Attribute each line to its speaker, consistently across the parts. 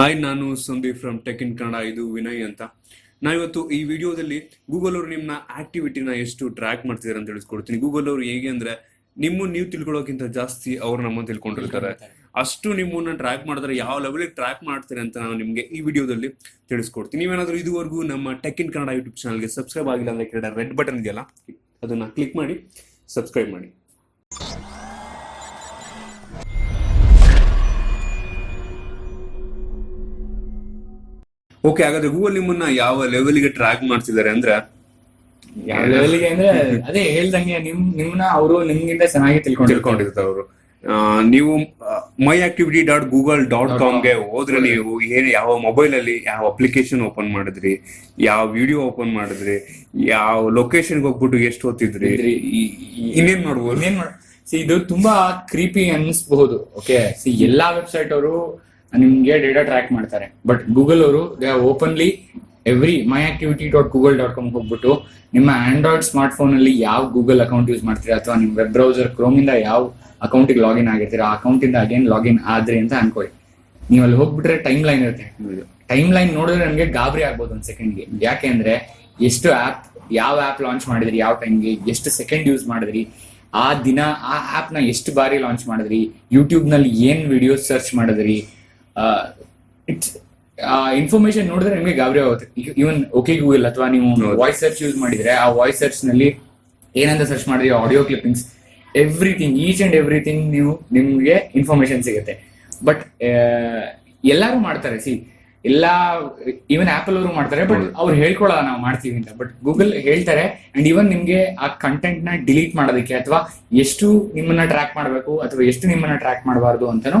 Speaker 1: Hi ನಾನು Sandeep from tech in Kannada ಇದು ವಿನಯ್ ಅಂತ. ನಾವಿವತ್ತು ಈ ವಿಡಿಯೋದಲ್ಲಿ ಗೂಗಲ್ ಅವರು ನಿಮ್ಮ ಆಕ್ಟಿವಿಟಿನ ಎಷ್ಟು ಟ್ರ್ಯಾಕ್ ಮಾಡ್ತಿದ್ದಾರೆ ಅಂತ ತಿಳಿಸ್ಕೊಡ್ತೀನಿ. ಗೂಗಲ್ ಅವರು ಹೇಗೆ ಅಂದ್ರೆ, ನಿಮ್ಮ ನೀವು ತಿಳ್ಕೊಳ್ಳೋಕ್ಕಿಂತ ಜಾಸ್ತಿ ಅವ್ರು ನಮ್ಮನ್ನು ತಿಳ್ಕೊಂಡಿರ್ತಾರೆ. ಅಷ್ಟು ನಿಮ್ಮನ್ನ ಟ್ರ್ಯಾಕ್ ಮಾಡಿದ್ರೆ ಯಾವ ಲೆವೆಲಿಗೆ ಟ್ರ್ಯಾಕ್ ಮಾಡ್ತಾರೆ ಅಂತ ನಾನು ನಿಮಗೆ ಈ ವಿಡಿಯೋದಲ್ಲಿ ತಿಳಿಸ್ಕೊಡ್ತೀನಿ. ನೀವೇನಾದ್ರೂ ಇದುವರೆಗೂ ನಮ್ಮ ಟೆಕ್ ಇನ್ ಕನ್ನಡ ಯೂಟ್ಯೂಬ್ ಚಾನಲ್ಗೆ ಸಬ್ಸ್ಕ್ರೈಬ್ ಆಗಿಲ್ಲ ಅಂದ್ರೆ ಕೆಳಗಡೆ ರೆಡ್ ಬಟನ್ ಇದೆಯಲ್ಲ, ಅದನ್ನ ಕ್ಲಿಕ್ ಮಾಡಿ ಸಬ್ಸ್ಕ್ರೈಬ್ ಮಾಡಿ. ಓಕೆ ಹಾಗಾದ್ರೆ ಗೂಗಲ್ ನಿಮ್ಮನ್ನ ಯಾವ ಲೆವೆಲ್ಗೆ ಟ್ರ್ಯಾಕ್ ಮಾಡ್ತಿದ್ದಾರೆ ಅಂದ್ರೆ?
Speaker 2: ಯಾವ ಲೆವೆಲ್ಗೆ ಅಂದ್ರೆ ಅದೇ ಹೇಳ್ದಂಗೆ ನಿಮ್ ನಿಮ್ನ ಅವರು ನಿಮ್ಗಿಂತ ಚೆನ್ನಾಗಿ ತಿಳ್ಕೊಂಡಿರ್ತಾರೆ.
Speaker 1: ಅವರು. ನೀವು my activity dot Google dot ಕಾಮ್ಗೆ ಹೋದ್ರೆ ನೀವು ಏನ್ ಯಾವ ಮೊಬೈಲ್ ಅಲ್ಲಿ ಯಾವ ಅಪ್ಲಿಕೇಶನ್ ಓಪನ್ ಮಾಡಿದ್ರಿ ಯಾವ ವಿಡಿಯೋ ಓಪನ್ ಮಾಡಿದ್ರಿ ಯಾವ ಲೊಕೇಶನ್ ಹೋಗ್ಬಿಟ್ಟು ಎಷ್ಟು ಈ- ಇನ್ನೇನ್ ಮಾಡ್ಬೋದು?
Speaker 2: ಇನ್ನೇನ್ ಇದು ತುಂಬಾ ಕ್ರೀಪಿ ಅನ್ಸ್ಬಹುದು ಓಕೆ ಸಿ ಎಲ್ಲಾ ವೆಬ್ಸೈಟ್ ಅವರು ನಿಮ್ಗೆ ಡೇಟಾ ಟ್ರ್ಯಾಕ್ ಮಾಡ್ತಾರೆ. ಬಟ್ ಗೂಗಲ್ ಅವರು they are openly every my activity dot Google dot com ಹೋಗ್ಬಿಟ್ಟು ನಿಮ್ಮ ಆಂಡ್ರಾಯ್ಡ್ ಸ್ಮಾರ್ಟ್ ಫೋನ್ ಅಲ್ಲಿ ಯಾವ ಗೂಗಲ್ ಅಕೌಂಟ್ ಯೂಸ್ ಮಾಡ್ತೀರಾ ಅಥವಾ ನಿಮ್ಮ ವೆಬ್ ಬ್ರೌಸರ್ ಕ್ರೋಮ್ ಇಂದ ಯಾವ ಅಕೌಂಟಿಗೆ ಲಾಗಿನ್ ಆಗಿರ್ತೀರಾ, ಆ ಅಕೌಂಟ್ ಇಂದ ಅಗೇನ್ ಲಾಗಿನ್ ಆದ್ರಿ ಅಂತ ಅನ್ಕೊಳ್ಳಿ. ನೀವು ಅಲ್ಲಿ ಹೋಗ್ಬಿಟ್ರೆ ಟೈಮ್ ಲೈನ್ ಇರುತ್ತೆ. ಟೈಮ್ ಲೈನ್ ನೋಡಿದ್ರೆ ನಮಗೆ ಗಾಬರಿ ಆಗ್ಬೋದು ಒಂದು ಸೆಕೆಂಡ್ಗೆ ಯಾಕೆ ಅಂದ್ರೆ ಎಷ್ಟು ಆಪ್ ಯಾವ ಆಪ್ ಲಾಂಚ್ ಮಾಡಿದ್ರಿ, ಯಾವ ಟೈಮ್ಗೆ ಎಷ್ಟು ಸೆಕೆಂಡ್ ಯೂಸ್ ಮಾಡಿದ್ರಿ, ಆ ದಿನ ಆ ಆಪ್ನ ಎಷ್ಟು ಬಾರಿ ಲಾಂಚ್ ಮಾಡಿದ್ರಿ ಯೂಟ್ಯೂಬ್ನಲ್ಲಿ ಏನ್ ವಿಡಿಯೋಸ್ ಸರ್ಚ್ ಮಾಡಿದ್ರಿ ಇಟ್ಸ್ ಆ ಇನ್ಫಾರ್ಮೇಶನ್ ನೋಡಿದ್ರೆ ನಿಮಗೆ ಗಾಬರಿ ಆಗುತ್ತೆ. ಇವನ್ ಓಕೆ ಗೂಗಲ್ ಅಥವಾ ನೀವು ವಾಯ್ಸ್ ಸರ್ಚ್ ಯೂಸ್ ಮಾಡಿದ್ರೆ ಆ ವಾಯ್ಸ್ ಸರ್ಚ್ನಲ್ಲಿ ಏನಂತ ಸರ್ಚ್ ಮಾಡಿದ್ರೆ audio clippings everything each and everything ನೀವು ನಿಮ್ಗೆ ಇನ್ಫಾರ್ಮೇಶನ್ ಸಿಗುತ್ತೆ. ಬಟ್ ಎಲ್ಲರೂ ಮಾಡ್ತಾರೆ. ಸಿ ಎಲ್ಲಾ ಈವನ್ ಆಪಲ್ ಅವರು ಮಾಡ್ತಾರೆ ಬಟ್ ಅವ್ರು ಹೇಳ್ಕೊಳಲ್ಲ ನಾವು ಮಾಡ್ತೀವಿ ಅಂತ. ಬಟ್ ಗೂಗಲ್ ಹೇಳ್ತಾರೆ ಅಂಡ್ ಈವನ್ ನಿಮ್ಗೆ ಆ ಕಂಟೆಂಟ್ನ ಡಿಲೀಟ್ ಮಾಡೋದಕ್ಕೆ ಅಥವಾ ಎಷ್ಟು ನಿಮ್ಮನ್ನ ಟ್ರ್ಯಾಕ್ ಮಾಡಬೇಕು ಅಥವಾ ಎಷ್ಟು ನಿಮ್ಮನ್ನ ಟ್ರ್ಯಾಕ್ ಮಾಡಬಾರ್ದು ಅಂತಾನು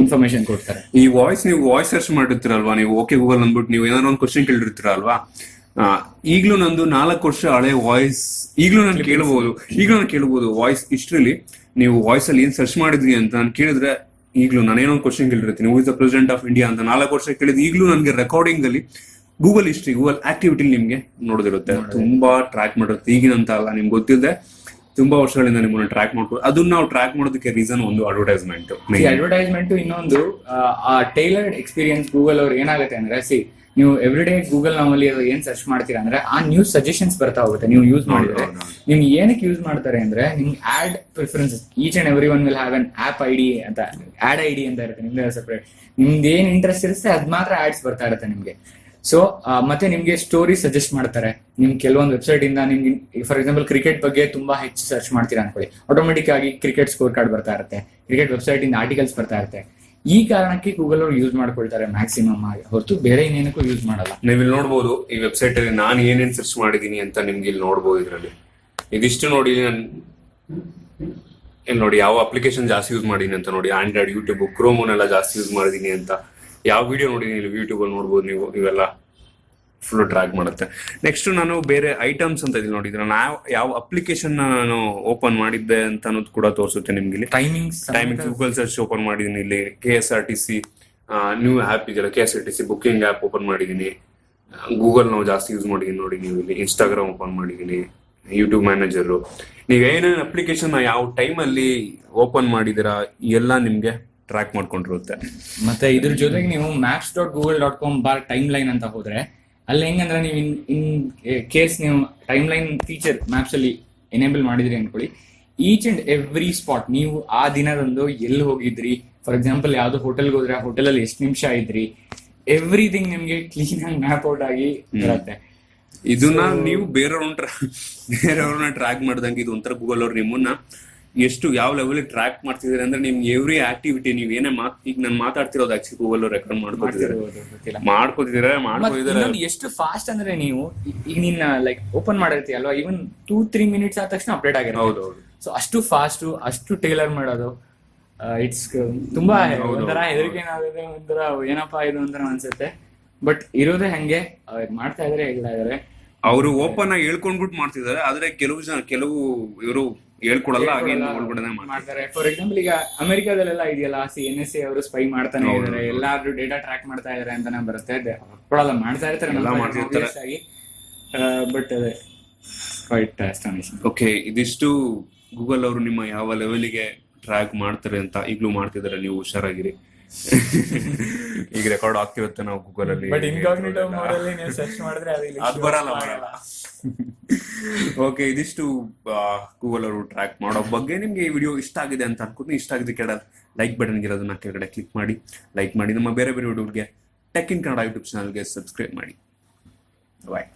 Speaker 2: ಇನ್ಫಾರ್ಮೇಶನ್ ಕೊಡ್ತಾರೆ.
Speaker 1: ಈ ವಾಯ್ಸ್ ನೀವು ವಾಯ್ಸ್ ಸರ್ಚ್ ಮಾಡಿರ್ತೀರಲ್ವಾ ನೀವು ಓಕೆ ಗೂಗಲ್ ಅಂದ್ಬಿಟ್ಟು ನೀವು ಏನಾದ್ರು ಒಂದು ಕ್ವಶನ್ ಕೇಳಿರ್ತೀರಲ್ವಾ ಈಗಲೂ ನಂದು ನಾಲ್ಕು ವರ್ಷ ಹಳೆ ವಾಯ್ಸ್ ಈಗಲೂ ನಾನು ಕೇಳಬಹುದು ಈಗಲೂ ನಾನು ಕೇಳಬಹುದು ವಾಯ್ಸ್ ಇಷ್ಟರಲ್ಲಿ ನೀವು ವಾಯ್ಸ್ ಅಲ್ಲಿ ಏನ್ ಸರ್ಚ್ ಮಾಡಿದ್ರಿ ಅಂತ ನಾನು ಕೇಳಿದ್ರೆ ಈಗಲೂ ನಾನೇನೊಂದು question ಕೇಳಿರ್ತೀನಿ. Who is the president of India ಅಂತ ನಾಲ್ಕು ವರ್ಷ ಕೇಳಿದ್ ಈಗಲೂ ನನಗೆ ರೆಕಾರ್ಡಿಂಗ್ ಅಲ್ಲಿ ಗೂಗಲ್ ಹಿಸ್ಟ್ರಿ ಗೂಗಲ್ ಆಕ್ಟಿವಿಟಿ ನಿಮ್ಗೆ ನೋಡೋದಿರುತ್ತೆ. ತುಂಬಾ ಟ್ರ್ಯಾಕ್ ಮಾಡಿರುತ್ತೆ. ಈಗಿನಂತ ಅಲ್ಲ ನಿಮ್ಗೆ ಗೊತ್ತಿದೆ ತುಂಬಾ ವರ್ಷಗಳಿಂದ ನಿಮ್ಮನ್ನ ಟ್ರ್ಯಾಕ್ ಮಾಡ್ಕೊಂಡು ಅದನ್ನ ನಾವು ಟ್ರ್ಯಾಕ್ ಮಾಡೋದಕ್ಕೆ ರೀಸನ್ ಒಂದು ಅಡ್ವರ್ಟೈಸ್ಮೆಂಟ್
Speaker 2: ಈ ಅಡ್ವರ್ಟೈಸ್ಮೆಂಟ್ ಇನ್ನೊಂದು ಆ, ಟೈಲರ್ಡ್ ಎಕ್ಸ್ಪೀರಿಯನ್ಸ್ ಗೂಗಲ್ ಅವ್ರು ಏನಾಗುತ್ತೆ ಅಂದ್ರೆ ಸಿ ನೀವು ಎವ್ರಿ ಡೇ ಗೂಗಲ್ ನಾವಲ್ಲಿ ಏನ್ ಸರ್ಚ್ ಮಾಡ್ತೀರಾ ಅಂದ್ರೆ ಆ ನ್ಯೂಸ್ ಸಜೆಷನ್ಸ್ ಬರ್ತಾ ಹೋಗುತ್ತೆ ನೀವು ಯೂಸ್ ಮಾಡಿದ್ರೆ. ನಿಮ್ಗೆ ಏನಕ್ಕೆ ಯೂಸ್ ಮಾಡ್ತಾರೆ ಅಂದ್ರೆ ನಿಮ್ಗೆ ad preferences each and every one will have an app I D ಅಂತ ಆಡ್ ಐ ಡಿ ಅಂತ ಇರುತ್ತೆ ನಿಮ್ದೇ ಸಪರೇಟ್ ನಿಮ್ದು ಏನ್ ಇಂಟ್ರೆಸ್ಟ್ ಇರುತ್ತೆ ಅದ್ ಮಾತ್ರ ಆಡ್ಸ್ ಬರ್ತಾ ಇರುತ್ತೆ ನಿಮ್ಗೆ. ಸೊ ಮತ್ತೆ ನಿಮ್ಗೆ ಸ್ಟೋರಿ ಸಜೆಸ್ಟ್ ಮಾಡ್ತಾರೆ. ನಿಮ್ ಕೆಲವೊಂದು ವೆಬ್ಸೈಟ್ ಇಂದ ನಿಮ್ಗೆ ಫಾರ್ ಎಕ್ಸಾಂಪಲ್ ಕ್ರಿಕೆಟ್ ಬಗ್ಗೆ ತುಂಬಾ ಹೆಚ್ಚು ಸರ್ಚ್ ಮಾಡ್ತೀರಾ ಅನ್ಕೊಳ್ಳಿ. ಆಟೋಮೆಟಿಕ್ ಆಗಿ ಕ್ರಿಕೆಟ್ ಸ್ಕೋರ್ ಕಾರ್ಡ್ ಬರ್ತಾ ಇರುತ್ತೆ. ಕ್ರಿಕೆಟ್ ವೆಬ್ಸೈಟ್ ಇಂದ ಆರ್ಟಿಕಲ್ಸ್ ಬರ್ತಾ ಇರುತ್ತೆ. ಈ ಕಾರಣಕ್ಕೆ ಗೂಗಲ್ ಅವರು ಯೂಸ್ ಮಾಡ್ಕೊಳ್ತಾರೆ ಮ್ಯಾಕ್ಸಿಮಮ್ ಆಗಿ. ಹೊರತು ಬೇರೆ ಇನ್ನೇನಕ್ಕೂ ಯೂಸ್ ಮಾಡಲ್ಲ.
Speaker 1: ನೀವು ಇಲ್ಲಿ ನೋಡ್ಬೋದು, ಈ ವೆಬ್ಸೈಟ್ ಅಲ್ಲಿ ನಾನು ಏನೇನು ಸರ್ಚ್ ಮಾಡಿದೀನಿ ಅಂತ ನಿಮ್ಗೆ ಇಲ್ಲಿ ನೋಡ್ಬೋದು ಇದರಲ್ಲಿ. ಇದಿಷ್ಟು ನೋಡಿ ನಾನು ಇಲ್ಲಿ ನೋಡಿ ಯಾವ ಅಪ್ಲಿಕೇಶನ್ ಜಾಸ್ತಿ ಯೂಸ್ ಮಾಡಿದೀನಿ ಅಂತ ನೋಡಿ ಆಂಡ್ರಾಯ್ಡ್ ಯೂಟ್ಯೂಬ್ ಕ್ರೋಮೋನೆಲ್ಲ ಜಾಸ್ತಿ ಯೂಸ್ ಮಾಡಿದೀನಿ ಅಂತ. ಯಾವ ವಿಡಿಯೋ ನೋಡಿದೀನಿ ಇಲ್ಲಿ ಯೂಟ್ಯೂಬ್ ಅಲ್ಲಿ ನೋಡ್ಬೋದು ನೀವು? ಇವೆಲ್ಲ ಫುಲ್ ಟ್ರ್ಯಾಕ್ ಮಾಡುತ್ತೆ. ನೆಕ್ಸ್ಟ್ ನಾನು ಬೇರೆ ಐಟಮ್ಸ್ ಅಂತ ಇಲ್ಲಿ ನೋಡಿದ್ರೆ ನಾನು ಯಾವ ಅಪ್ಲಿಕೇಶನ್ ನಾನು ಓಪನ್ ಮಾಡಿದ್ದೆ ಅಂತ ಅನ್ನೋದು ಕೂಡ ತೋರಿಸುತ್ತೆ ನಿಮ್ಗೆ ಇಲ್ಲಿ
Speaker 2: timings
Speaker 1: timing Google search open ಮಾಡಿದ್ದೀನಿ ಇಲ್ಲಿ. K S R T C new app ಇದೆಯಲ್ಲ K S R T C booking app open ಮಾಡಿದ್ದೀನಿ. ಗೂಗಲ್ ನಾವು ಜಾಸ್ತಿ ಯೂಸ್ ಮಾಡಿದೀನಿ ನೋಡಿ ನೀವು ಇಲ್ಲಿ. ಇನ್ಸ್ಟಾಗ್ರಾಮ್ ಓಪನ್ ಮಾಡಿದ್ದೀನಿ ಯೂಟ್ಯೂಬ್ ಮ್ಯಾನೇಜರು ನೀವು ಏನೇನು ಅಪ್ಲಿಕೇಶನ್ ಯಾವ ಟೈಮಲ್ಲಿ ಓಪನ್ ಮಾಡಿದ್ದೀರಾ ಎಲ್ಲ ನಿಮಗೆ ಟ್ರ್ಯಾಕ್ ಮಾಡ್ಕೊಂಡಿರುತ್ತೆ.
Speaker 2: ಮತ್ತೆ ಇದ್ರ ಜೊತೆಗೆ ನೀವು maps dot Google dot com bar timeline ಅಂತ ಹೋದ್ರೆ ಅಲ್ಲಿ ಹೆಂಗಂದ್ರೆ ನೀವು ಇನ್ ಇನ್ ಕೇಸ್ ನೀವು ಟೈಮ್ ಲೈನ್ ಫೀಚರ್ ಮ್ಯಾಪ್ಸ್ ಅಲ್ಲಿ ಎನೇಬಲ್ ಮಾಡಿದ್ರಿ ಅನ್ಕೊಳ್ಳಿ. ಈಚ್ ಅಂಡ್ ಎವ್ರಿ ಸ್ಪಾಟ್ ನೀವು ಆ ದಿನದಂದು ಎಲ್ಲಿ ಹೋಗಿದ್ರಿ? ಫಾರ್ ಎಕ್ಸಾಂಪಲ್ ಯಾವ್ದೋ ಹೋಟೆಲ್ಗೆ ಹೋದ್ರೆ ಆ ಹೋಟೆಲ್ ಅಲ್ಲಿ ಎಷ್ಟು ನಿಮಿಷ ಇದ್ರಿ? ಎವ್ರಿಥಿಂಗ್ ನಿಮ್ಗೆ ಕ್ಲೀನ್ ಆಗಿ ಮ್ಯಾಪ್ ಔಟ್ ಆಗಿ ಬರುತ್ತೆ.
Speaker 1: ಇದನ್ನ ನೀವು ಬೇರೆಯವ್ರನ್ನ ಬೇರೆಯವ್ರನ್ನ ಟ್ರ್ಯಾಕ್ ಮಾಡ್ದಂಗೆ ಇದು ಒಂಥರ ಗೂಗಲ್ ಅವ್ರು ನಿಮ್ಮನ್ನ ಎಷ್ಟು ಯಾವ ಲೆವೆಲ್ ಟ್ರ್ಯಾಕ್ ಮಾಡ್ತಿದ್ದೀರಿ ಅಂದ್ರೆ ನಿಮ್ಗೆ ಎವ್ರಿ ಆಕ್ಟಿವಿಟಿ ನೀವು ಏನೇ ಮಾತ್ ಈಗ ನಾನು ಮಾತಾಡ್ತಿರೋದು ಆಕ್ಚುಲಿ ಗೂಗಲ್ ರೆಕಾರ್ಡ್ ಮಾಡ್ಕೊತಿದ್ದಾರೆ. ಮಾಡ್ಕೊತಿದ್ದೀರಾ ಮಾಡ್ಕೋತಿದ್ದಾರೆ.
Speaker 2: ಎಷ್ಟು ಫಾಸ್ಟ್ ಅಂದ್ರೆ ನೀವು ಈಗ ನಿನ್ನ ಲೈಕ್ ಓಪನ್ ಮಾಡಿರ್ತೀಯ ಅಲ್ವಾ ಈವನ್ ಟೂ ತ್ರೀ ಮಿನಿಟ್ಸ್ ಆದ ತಕ್ಷಣ ಅಪ್ಡೇಟ್ ಆಗಿರೋ
Speaker 1: ಹೌದು
Speaker 2: ಸೊ ಅಷ್ಟು ಫಾಸ್ಟ್ ಅಷ್ಟು ಟೇಲರ್ ಮಾಡೋದು. ಇಟ್ಸ್ ತುಂಬಾ ಒಂಥರ ಹೆದರಿಕೆ ಒಂಥರ ಏನಪ್ಪಾ ಇದು ಅಂತ ಅನ್ಸುತ್ತೆ. ಬಟ್ ಇರೋದೇ ಹಂಗೆ ಮಾಡ್ತಾ ಇದ್ರೆ ಹೇಳ್ತಾ ಇದಾರೆ.
Speaker 1: ಅವರು ಓಪನ್ ಆಗಿ ಹೇಳ್ಕೊಂಡ್ಬಿಟ್ಟು ಮಾಡ್ತಿದ್ದಾರೆ ಆದ್ರೆ ಕೆಲವು ಜನ ಕೆಲವು ಇವರು ಹೇಳ್ಕೊಡಲ್ಲ ಹಾಗೆ ಒಳಗಡೆ ಮಾಡ್ತಾರೆ.
Speaker 2: ಫಾರ್ ಎಕ್ಸಾಂಪಲ್ ಈಗ ಅಮೆರಿಕಾದಲ್ಲೆಲ್ಲ ಇದೆಯಲ್ಲ ಸಿ ಎನ್ ಎಸ್ ಸಿ ಅವರು ಸ್ಪೈ ಮಾಡ್ತಾನೆ ಇದಾರೆ ಎಲ್ಲಾದ್ರೂ ಡೇಟಾ ಟ್ರ್ಯಾಕ್ ಮಾಡ್ತಾ ಇದಾರೆ ಅಂತಾನೆ ಬರುತ್ತೆ. ಕೊಡಲ್ಲ ಮಾಡ್ತಾ ಇರ್ತಾರೆ ಬಟ್ ಅದೇ ಕ್ವೈಟ್
Speaker 1: ಓಕೆ ಇದಿಷ್ಟು ಗೂಗಲ್ ಅವರು ನಿಮ್ಮ ಯಾವ ಲೆವೆಲ್ಗೆ ಟ್ರ್ಯಾಕ್ ಮಾಡ್ತಾರೆ ಅಂತ ಈಗಲೂ ಮಾಡ್ತಿದ್ದಾರೆ ನೀವು ಹುಷಾರಾಗಿರಿ. ಈಗ ರೆಕಾರ್ಡ್ ಆಗ್ತಿರುತ್ತೆ ನಾವು ಗೂಗಲ್ ಅಲ್ಲಿ
Speaker 2: ಬಟ್ ಇನ್ಕಾಗ್ನಿಟೋ ಮೋಡಲ್ಲಿ ನೀವು ಸರ್ಚ್ ಮಾಡಿದ್ರೆ ಅದು
Speaker 1: ಬರಲ್ಲ ಬರಲ್ಲ ಓಕೆ ಇದಿಷ್ಟು ಗೂಗಲ್ ಅವರು ಟ್ರ್ಯಾಕ್ ಮಾಡೋ ಬಗ್ಗೆ ನಿಮ್ಗೆ ಈ ವಿಡಿಯೋ ಇಷ್ಟ ಆಗಿದೆ ಅಂತ ಅನ್ಕೊಂಡು ಇಷ್ಟ ಆಗಿದೆ ಕೆಳ ಲೈಕ್ ಬಟನ್ ಇರೋದನ್ನ ಕೆಳಗಡೆ ಕ್ಲಿಕ್ ಮಾಡಿ. ಲೈಕ್ ಮಾಡಿ ನಮ್ಮ ಬೇರೆ ಬೇರೆ ವಿಡಿಯೋಗೆ ಟೆಕ್ ಇನ್ ಕನ್ನಡ ಯೂಟ್ಯೂಬ್ ಚಾನಲ್ಗೆ ಸಬ್ಸ್ಕ್ರೈಬ್ ಮಾಡಿ. ಬಾಯ್